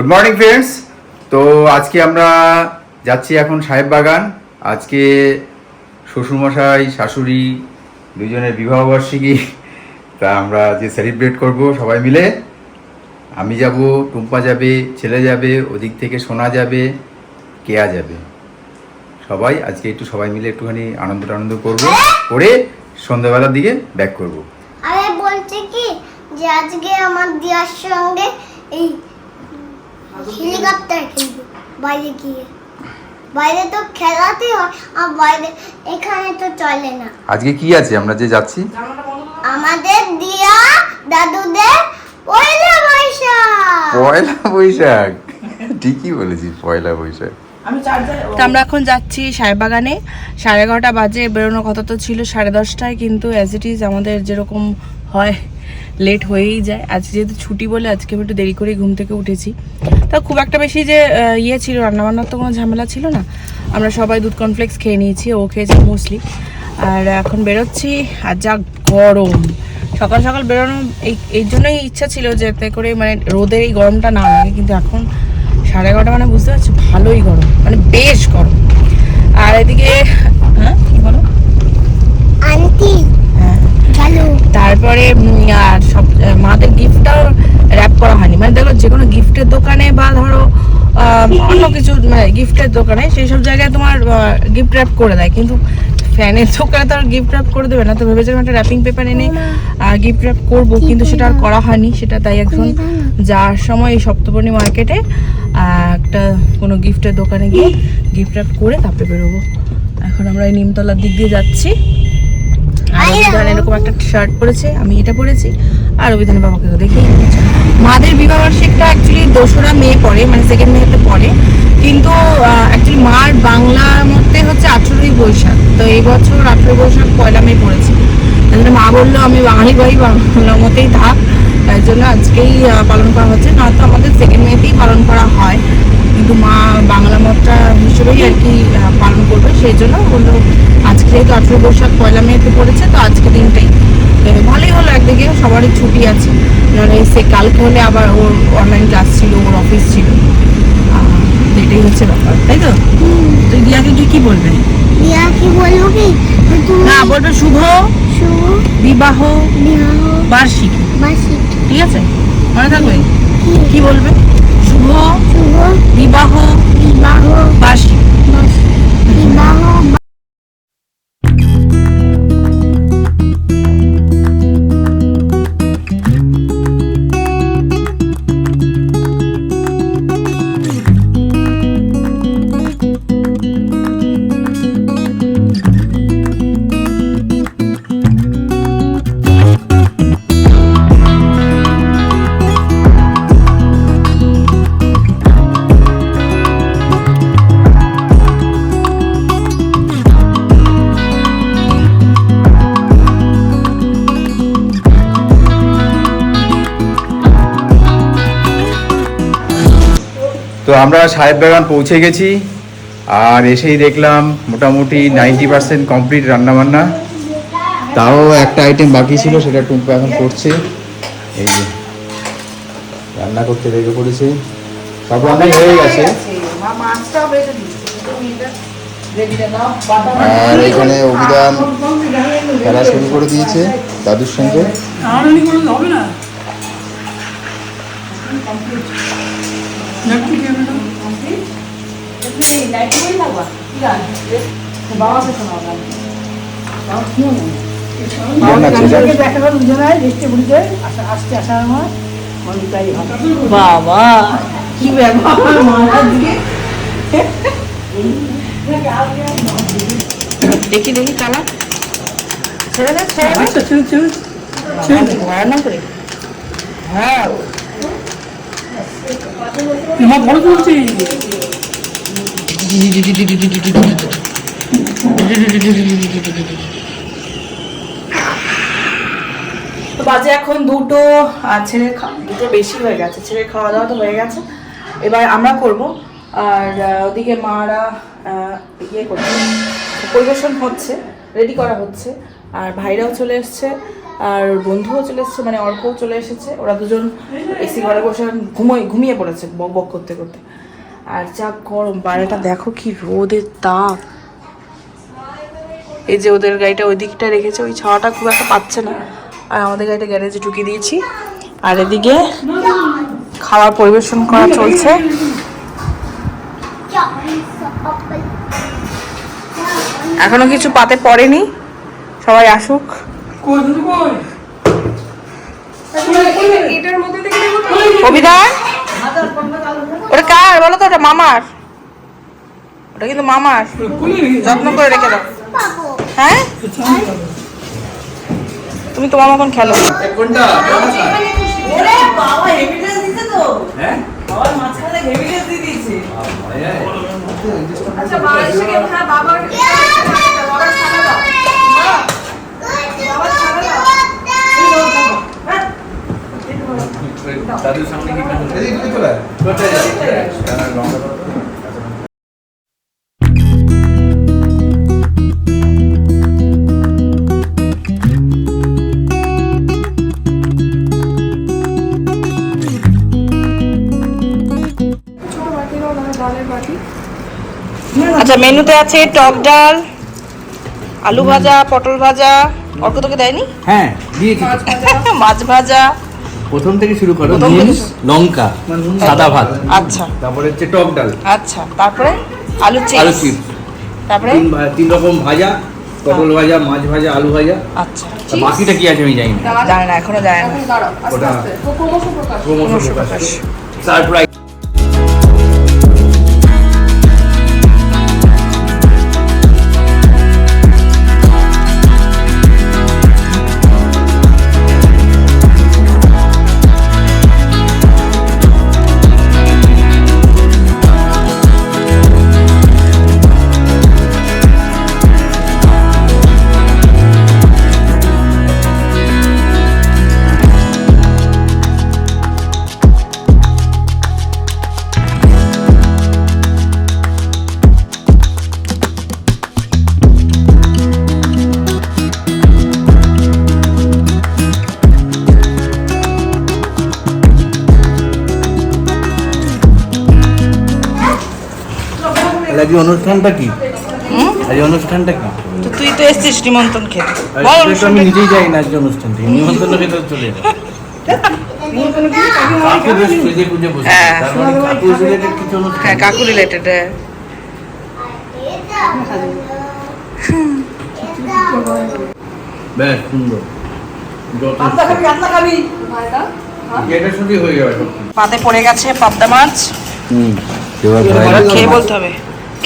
Good morning friends তো আজকে আমরা যাচ্ছি এখন সাহেব বাগান। আজকে শ্বশুরমশাই, শাশুড়ি দুজনের বিবাহবার্ষিকী তা আমরা যে সেলিব্রেট করব সবাই মিলে। আমি যাব, টুম্পা যাবে, ছেলে যাবে, ওদিক থেকে সোনা যাবে, কেয়া যাবে। সবাই আজকে একটু সবাই মিলে একটুখানি আনন্দ টানন্দ করব, করে সন্ধ্যাবেলার দিকে ব্যাক করব। বলছি কি, যে আজকে আমার দিয়ার সঙ্গে এই হেলিকপ্টার খেলব বাইরে গিয়ে। বাইরে তো খেলাতেই হয় আর বাইরে এখানে তো চলে না। আজকে কি আছে? আমরা যে যাচ্ছি। আমাদের দিয়া দাদুদের পয়লা বৈশাখ। পয়লা বৈশাখ। ঠিকই বলেছিস পয়লা বৈশাখ। তো আমরা এখন যাচ্ছি সাহেবাগানে সাড়ে এগারোটা বাজে বেরোনোর কথা তো ছিল সাড়ে দশটায় কিন্তু অ্যাজ ইট ইজ আমাদের যেরকম হয় লেট হয়েই যায়। আজ যেহেতু ছুটি বলে আজকে আমি একটু দেরি করে ঘুম থেকে উঠেছি। তা খুব একটা বেশি যে ইয়ে ছিল, রান্নাবান্নার তো কোনো ঝামেলা ছিল না। আমরা সবাই দুধ কর্নফ্লেক্স খেয়ে নিয়েছি, ও খেয়েছে মুসলি আর এখন বেরোচ্ছি, আর যা গরম। সকাল সকাল বেরোনো, এই এই জন্যই ইচ্ছা ছিল যে, এতে করে মানে রোদের এই গরমটা না লাগে, কিন্তু এখন সাড়ে এগারোটা মানে বুঝতে পারছি, ভালোই গরম মানে বেশ গরম। আর এদিকে হ্যাঁ কি বলো? আন্টি তারপরে আর সব মাদের গিফটটাও র্যাপ করা হয়নি। মানে দেখো যে কোনো গিফটের দোকানে বা ধরো অন্য কিছু মানে গিফটের দোকানে সেই সব জায়গায় তোমার গিফট র্যাপ করে দেয়। কিন্তু ফ্যানের দোকানে তো আর গিফট র্যাপ করে দেবে না। তো ভেবেছিলাম একটা র্যাপিং পেপার এনে গিফট র্যাপ করব কিন্তু সেটা আর করা হয়নি। সেটা তাই এখন যাওয়ার সময় এই সপ্তপর্ণী মার্কেটে একটা কোনো গিফটের দোকানে গিয়ে গিফট র্যাপ করে তারপরে বেরোবো। এখন আমরা এই নিমতলার দিক দিয়ে যাচ্ছি। আর অভিধান এরকম একটা শার্ট পরেছে আমি এটা পরেছি। আর অভিধানের বাবাকে তো দেখেই মাদের বিবাহ বার্ষিকটা অ্যাকচুয়ালি দোসরা মে পড়ে মানে সেকেন্ড মেতে পড়ে কিন্তু অ্যাকচুয়ালি মার বাংলার মধ্যে হচ্ছে আঠেরোই বৈশাখ। তো এই বছর আঠেরোই বৈশাখ পয়লা মে পড়েছে। মা বলল আমি বাঙালি ভাই বাংলা মতেই থাক। তাই জন্য আজকেই পালন করা হচ্ছে। না তো আমাদের সেকেন্ড মেতেই পালন করা হয়। কিন্তু মা বাংলা মতটা হিসেবেই আর কি সেই জন্য বলল আজকে যেহেতু আঠেরো বৈশাখ পয়লা মেতে পড়েছে তো আজকে দিনটাই। ভালোই হলো একদিকে সবারই ছুটি আছে। নাহলে সে কালকে হলে আবার ওর অনলাইন ক্লাস ছিল ওর অফিস ছিল। এটাই হচ্ছে ব্যাপার তাই তো? তুই দিয়াকে তুই কি বলবে? দিয়া কি বলব কি? না বলবে শুভ শুভ বিবাহ বিবাহ বার্ষিকী। বার্ষিক। ঠিক আছে? মনে থাকবে? কি বলবে? শুভ শুভ বিবাহ বিবাহ বার্ষিকী। বার্ষিক বিবাহ তো আমরা সাহেব বাগান পৌঁছে গেছি, আর এসেই দেখলাম মোটামুটি নাইনটি পার্সেন্ট কমপ্লিট রান্নাবান্না। তাও একটা আইটেম বাকি ছিল, সেটা টুম্পা এখন করছে। এই যে, রান্না করতে লেগে পড়েছে সব রান্নাই হয়ে গেছে। আর এখানে অভিধান খেলা শুরু করে দিয়েছে দাদুর সঙ্গে। রান্না ছিল বাবা কি ব্যাপার? মাথার দিকে। দেখি দেখি চালা ছেড়ে দে ছেড়ে দে। আচ্ছা ছেড়ে ছেড়ে ভয় না করে। হ্যাঁ। মা বড় করছি তো বাজে এখন দুটো ছেলের খা- দুটো বেশি হয়ে গেছে, ছেলের খাওয়া দাওয়া তো হয়ে গেছে। এবার আমরা করব, আর ওদিকে মারা ইয়ে করছে, পরিবেশন হচ্ছে রেডি করা হচ্ছে, আর ভাইরাও চলে এসছে, আর বন্ধুও চলে এসছে মানে অর্কও চলে এসেছে, ওরা দুজন এসি ঘরে বসে ঘুমোই ঘুমিয়ে পড়েছে বক করতে করতে। আর যা গরম বাইরেটা দেখো কি রোদের তাপ। এই যে ওদের গাড়িটা ওই দিকটা রেখেছে ওই ছাওয়াটা খুব একটা পাচ্ছে না। আর আমাদের গাড়িটা গ্যারেজে ঢুকিয়ে দিয়েছি। আর এদিকে খাবার পরিবেশন করা চলছে। এখনও কিছু পাতে পড়েনি। সবাই আসুক। কবিদার? ওটা কার? বলো তো ওটা মামার। ওটা কিন্তু মামার। যত্ন করে রেখে দাও। হ্যাঁ? তুমি তোমার মতন খেলো। কোনটা হ্যাঁ? দাদুর সামনে কি আচ্ছা মেনুতে আছে টক ডাল আলু ভাজা পটল ভাজা। অর্ক তোকে দেয়নি? হ্যাঁ দিয়েছি। মাছ ভাজা। প্রথম থেকে শুরু করো নুন লঙ্কা সাদা ভাত। আচ্ছা। তারপরে হচ্ছে টক ডাল। আচ্ছা তারপরে আলু চিপস। আলু চিপস। তারপরে? তিন তিন রকম ভাজা পটল ভাজা মাছ ভাজা আলু ভাজা। আচ্ছা বাকিটা কি আছে আমি জানি না। জানি না এখনও জানি না। ওটা ক্রমশ ক্রমশ প্রকাশ। প্রকাশ সারপ্রাইজ আজকে অনুষ্ঠানটা কি? আজ অনুষ্ঠানটা কি? তো তুই তো এসছিস নিমন্ত্রণ খেতে। বল আমি নিজেই যাই না আজকে অনুষ্ঠান থেকে নিমন্ত্রণ খেতে চলে যাই কাকু হ্যাঁ। তার মানে অনুষ্ঠান। হ্যাঁ রিলেটেড বেশ সুন্দর। শুধু হয়ে যাবে সব কিছু। পাতে পড়ে গেছে পাবদা মাছ। এবার খেয়ে বলতে হবে।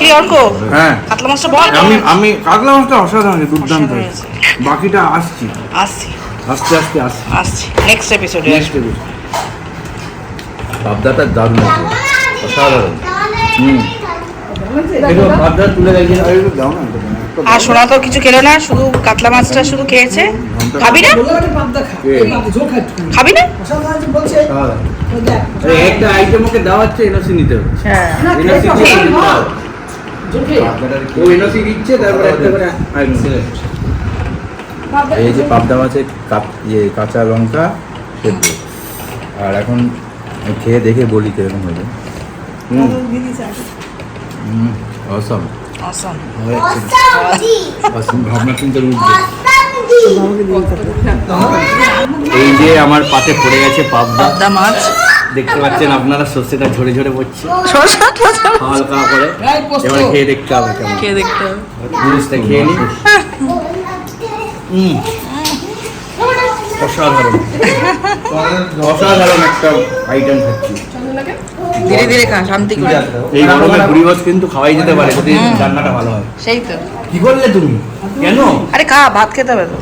কি অর্ক? হ্যাঁ। কাতলা মাছটা বল। আমি আমি কাতলা মাছটা অসাধারণ দুর্দান্ত। বাকিটা আসছি। আসছি। আস্তে আস্তে আসছি। আসছি। নেক্সট এপিসোডে নেক্সট পাবদাটা দারুণ অসাধারণ। হুম। পাবদা তুলে রেখে আর একটু দাও না আর সোনা তো কিছু খেলো না শুধু কাতলা মাছটা শুধু খেয়েছে। খাবি না? খাবি না? একটা আইটেম ওকে দেওয়া হচ্ছে এনওসি নিতে হবে। হ্যাঁ। এই যে পাবদা মাছের কাপ- ইয়ে কাঁচা লঙ্কা সেদ্ধ। আর এখন খেয়ে দেখে বলি কীরকম হুম। অসম অসম অসম ভাবনা চিন্তা উঠবে এই যে আমার পাতে পড়ে গেছে পাবদা। পাবদা মাছ। দেখতে পাচ্ছেন আপনারা সর্ষেটা ঝরে ঝরে পড়ছে। হালকা করে। এবার খেয়ে দেখতে হবে কেমন। খেয়ে দেখতে হবে। জিনিসটা খেয়ে নি। অসাধারণ। অসাধারণ একটা আইটেম খাচ্ছি ধীরে ধীরে খা শান্তি করে। এই গরমে বুড়ি মাছ কিন্তু খাওয়াই যেতে পারে যদি রান্নাটা ভালো হয়। সেই তো। কি করলে তুমি? কেন? আরে খা ভাত খেতে হবে তো।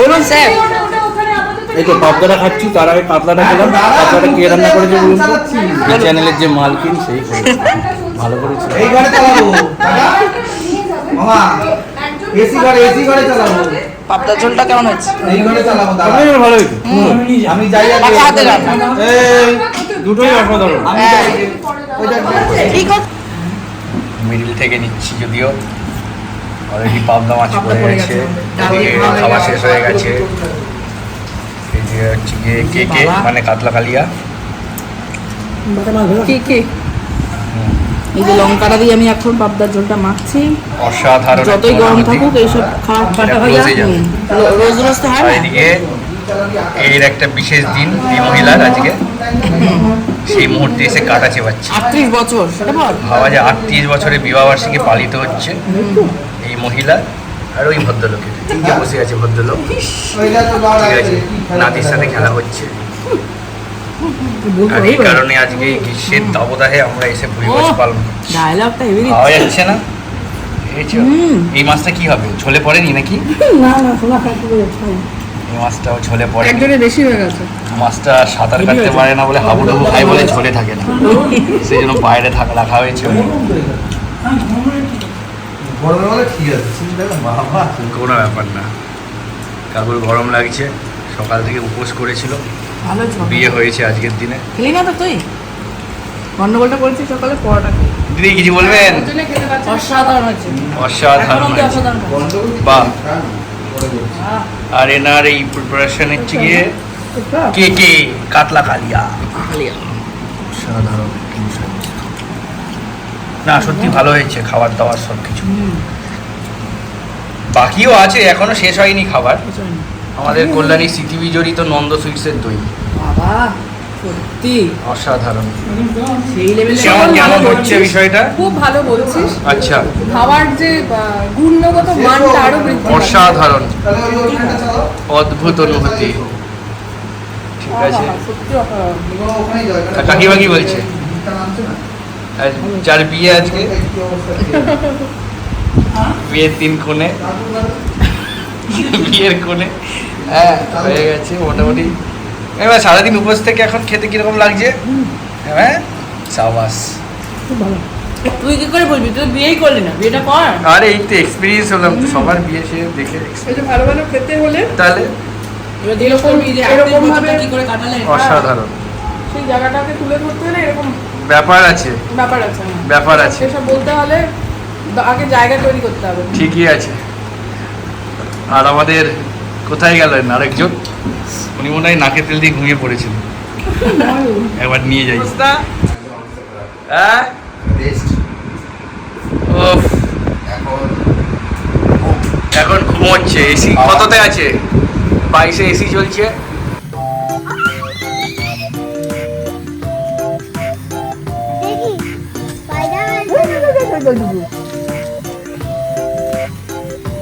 বলুন স্যার। এই তো পাবদাটা খাচ্ছি তার আগে কাতলাটা খেলাম কাতলাটা কে রান্না করেছে বলুন এই চ্যানেলের যে মালকিন সেই ভালো করেছে এই ঘরে চালাবো মামা এসি ঘরে এসি ঘরে চালাবো। ঝোলটা কেমন হয়েছে? এই ঘরে চালাবো দাদা। ভালো হয়েছে। আমি যাই আগে। এই দুটোই অসাধারণ। আমি যাই আগে। ঠিক আছে মিডিল থেকে নিচ্ছি যদিও। অলরেডি পাবদা মাছ পড়ে গেছে। খাওয়া। শেষ হয়ে গেছে। এই যে হচ্ছে গিয়ে কেকে বাবা। মানে কাতলা কালিয়া কে কে? এই যে লঙ্কাটা দিয়ে আমি এখন পাবদার ঝোলটা মাখছি। অসাধারণ যতই গরম থাকুক এইসব খাওয়া হয়ে রোজ রোজ তো হয় এদিকে এর একটা বিশেষ দিন এই মহিলার আজকে। সেই মুহূর্তে এসে কাটা চেবাচ্ছে। আটত্রিশ বছর ভাবা যায় আটত্রিশ বছরের বিবাহবার্ষিকী পালিত হচ্ছে। এই মহিলা আর ওই ভদ্রলোকের এই যে বসে আছে ভদ্রলোক। ঠিক আছে নাতির সাথে খেলা হচ্ছে। আর এই কারণে আজকে এই গ্রীষ্মের দাবদাহে আমরা এসে ভুইবাস পালন ডায়লগটা হেভি পাওয়া যাচ্ছে না। এই মাছটা কি হবে? ঝোলে পড়েনি নাকি? না না শোনা এই মাছটাও ঝোলে পড়ে একজনের বেশি হয়ে গেছে। মাছটা সাঁতার কাটতে পারে না বলে হাবুডুবু খায় বলে ঝোলে থাকে না। সেই জন্য বাইরে থাকা রাখা হয়েছে। ওই। গরমে বলে ঠিক আছে। চিন্তা বাবা কোনো ব্যাপার না। কাকুর গরম লাগছে। সকাল থেকে উপোস করেছিল। ভালো বিয়ে হয়েছে আজকের দিনে। খেলি না তো তুই? গন্ডগোলটা করেছিস সকালে খেয়ে। দিদি কিছু বলবেন? অসাধারণ হয়েছে। অসাধারণ বাহ। আর এনার এই প্রিপারেশন হচ্ছে গিয়ে কে কে? কাতলা কালিয়া কালিয়া অসাধারণ। না সত্যি ভালো হয়েছে খাবার দাবার সব কিছু বাকিও আছে এখনও শেষ হয়নি খাবার। আমাদের কল্যাণী স্মৃতি বিজড়িত নন্দ সুইটসের দই। বাবা সত্যি। অসাধারণ। সেই লেভেলে কেমন কেমন হচ্ছে বিষয়টা? খুব ভালো বলছিস। আচ্ছা। খাবার যে গুণগত মানটা আরও বৃদ্ধি অসাধারণ। অদ্ভুত অনুভূতি। ঠিক আছে কাকিমা কি বলছে? যার বিয়ে আজকে? বিয়ের দিন কোণে বিয়ের কোণে হ্যাঁ হয়ে গেছে মোটামুটি। এবার সারাদিন উপোস থেকে এখন খেতে কীরকম লাগছে? হ্যাঁ সাবাস। তুই কি করে বলবি? তুই বিয়েই করলি না বিয়েটা কর। আরে এই তো এক্সপিরিয়েন্স হলাম তো সবার বিয়ে সে দেখে এই ভালো ভালো খেতে হলে তাহলে? এরকম ভাবে- কি করে কাটালে। অসাধারণ। সেই জায়গাটাকে তুলে ধরতে হলে এরকম ব্যাপার আছে। ব্যাপার আছে ব্যাপার আছে। সেসব বলতে হলে আগে জায়গা তৈরি করতে হবে। ঠিকই আছে। আর আমাদের কোথায় গেলেন আরেকজন? উনি মনে হয় নাকে তেল দিয়ে ঘুমিয়ে পড়েছিল একবার নিয়ে যাই। হ্যাঁ? রেস্ট উফ, এখন এখন ঘুমোচ্ছে এসি কততে আছে? বাইশে এসি চলছে। স্পাইডারম্যান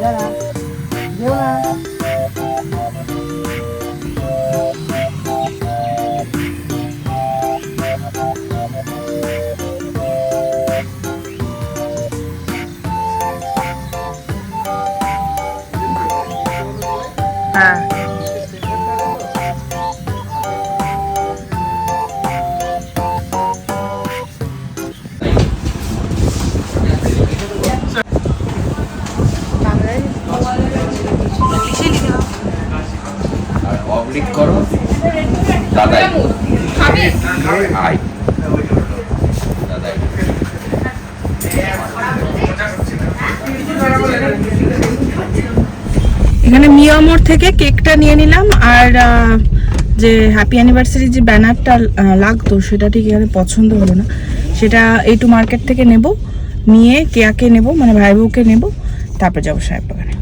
হ্যাঁ মিয়ামোর থেকে কেকটা নিয়ে নিলাম আর যে হ্যাপি অ্যানিভার্সারি যে ব্যানারটা লাগতো সেটা ঠিক এখানে পছন্দ হলো না। সেটা এই টু মার্কেট থেকে নেব, নিয়ে কেয়াকে নেব মানে ভাই বউকে নেব, তারপর যাব সাহেব বাগানে।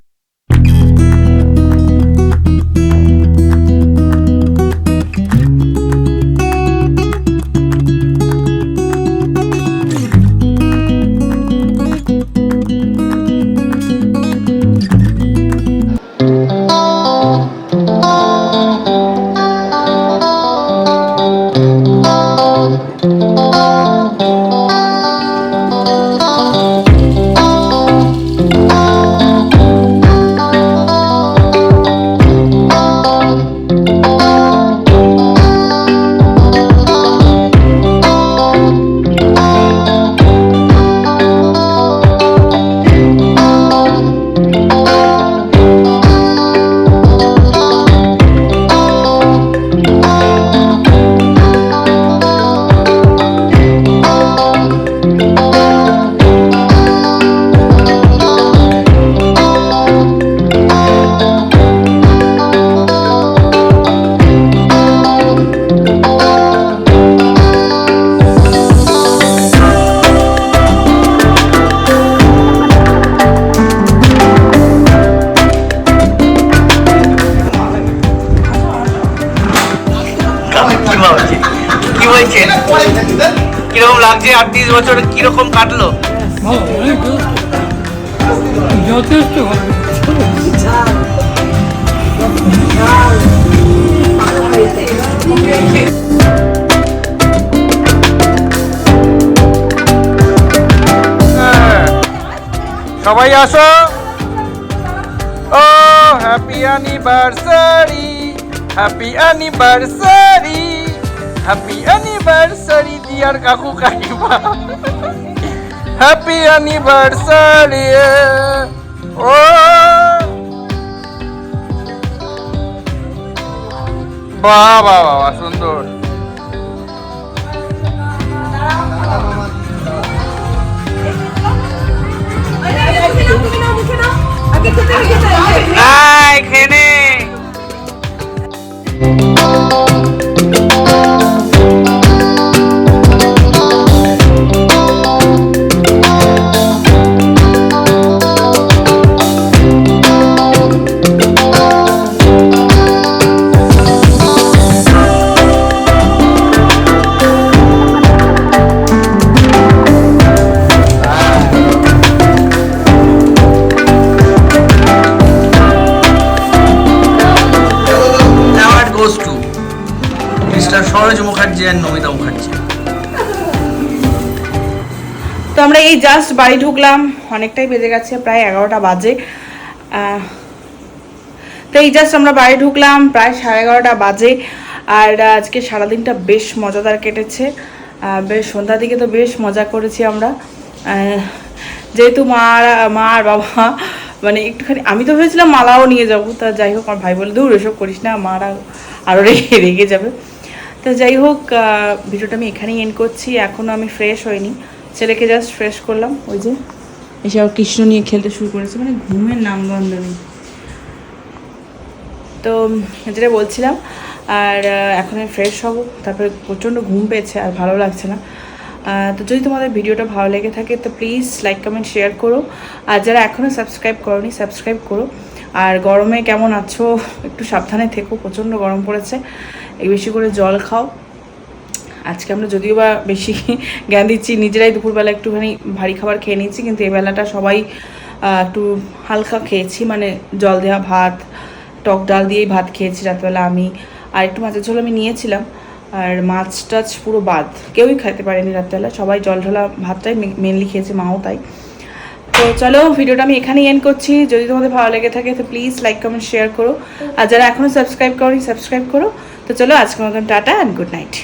বছর কীরকম কাটলো? যথেষ্ট ভালো সবাই আসো। ও happy anniversary happy anniversary happy anniversary dear কাকু কাকিমা। হ্যাপি অ্যানিভার্সারি ও। বাহ বাহ বাহ সুন্দর আয় আমরা এই জাস্ট বাড়ি ঢুকলাম, অনেকটাই বেজে গেছে, প্রায় এগারোটা বাজে। তো এই জাস্ট আমরা বাড়ি ঢুকলাম, প্রায় সাড়ে এগারোটা বাজে। আর আজকে সারাদিনটা বেশ মজাদার কেটেছে। বেশ সন্ধ্যার দিকে তো বেশ মজা করেছি আমরা। যেহেতু মা মা আর বাবা মানে একটুখানি, আমি তো ভেবেছিলাম মালাও নিয়ে যাব। তা যাই হোক, আমার ভাই বলে দূর এসব করিস না মারা আরও রেগে রেগে যাবে। তা যাই হোক ভিডিওটা আমি এখানেই এন্ড করছি। এখনও আমি ফ্রেশ হইনি। ছেলেকে জাস্ট ফ্রেশ করলাম, ওই যে। এসে আবার কৃষ্ণ নিয়ে খেলতে শুরু করেছে মানে ঘুমের নাম নামগন্ধ নেই। তো, যেটা বলছিলাম, আর এখন আমি ফ্রেশ হব, তারপরে প্রচণ্ড ঘুম পেয়েছে, আর ভালো লাগছে না। তো যদি তোমাদের ভিডিওটা ভালো লেগে থাকে, তো প্লিজ লাইক কমেন্ট শেয়ার করো। আর যারা এখনও সাবস্ক্রাইব করনি সাবস্ক্রাইব করো। আর গরমে কেমন আছো, একটু সাবধানে থেকো, প্রচণ্ড গরম পড়েছে। বেশি করে জল খাও। আজকে আমরা যদিও বা বেশি জ্ঞান দিচ্ছি, নিজেরাই দুপুরবেলা একটুখানি ভারী খাবার খেয়ে নিচ্ছি, কিন্তু এই বেলাটা সবাই একটু হালকা খেয়েছি মানে জল দেওয়া ভাত, টক ডাল দিয়েই ভাত খেয়েছি রাতবেলা আমি আর একটু মাছের ঝোল আমি নিয়েছিলাম। আর মাছ টাছ পুরো বাদ, কেউই খেতে পারেনি রাতবেলা সবাই জল ঢালা ভাতটাই মেনলি খেয়েছে, মাও তাই। তো চলো, ভিডিওটা আমি এখানেই এন্ড করছি, যদি তোমাদের ভালো লেগে থাকে, তো প্লিজ লাইক কমেন্ট শেয়ার করো। আর যারা এখনও সাবস্ক্রাইব করো সাবস্ক্রাইব করো। তো চলো, আজকের মতন টাটা অ্যান্ড গুড নাইট